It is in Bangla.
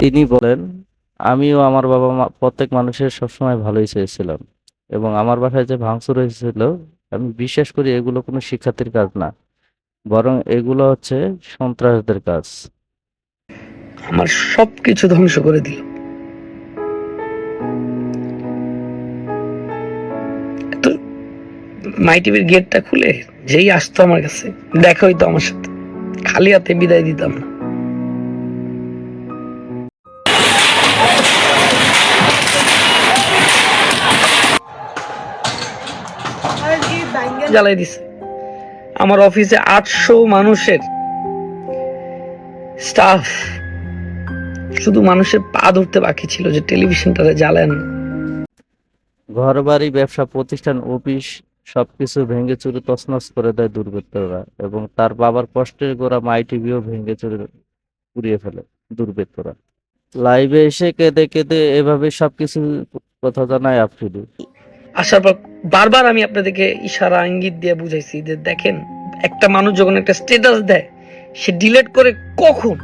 তিনি বলেন, আমিও আমার বাবা মা, প্রত্যেক মানুষের সবসময় ভালোই চেয়েছিলাম এবং আমার বাসায় যে ভাঙচুর হয়েছিল, আমি বিশ্বাস করি এগুলো কোনো শিক্ষার্থীর কাজ না, বরং এগুলো হচ্ছে সন্ত্রাসদের কাজ। আমার সবকিছু ধ্বংস করে দিল। মাই টিভির গেটটা খুলে যেই আসতো আমার কাছে, দেখা হইতো আমার সাথে। খালি হাতে বিদায় দিতাম না। জ্বালাই দিছে। আমার অফিসে আটশো মানুষের স্টাফ শুধু মানুষের পা ধরতে বাকি ছিল যে টেলিভিশনটারে জ্বালেন ঘর বাড়ি ব্যবসা, প্রতিষ্ঠান, অফিস সবকিছু ভেঙে চুরে তছনছ করে দেয় দুর্বৃত্তরা এবং তার বাবার কষ্টের গোড়া মাই টিভিও ভেঙে চুরে পুড়িয়ে ফেলে দুর্বৃত্তরা। লাইভে এসে কেঁদে কেঁদে এভাবে সবকিছু কথা জানায় আফ্রিদি। আসার পর বারবার আমি আপনাদেরকে ইশারা, ইঙ্গিত দিয়ে বুঝাইছি যে দেখেন, একটা মানুষ যখন একটা স্টেটাস দেয়, সে ডিলেট করে কখন?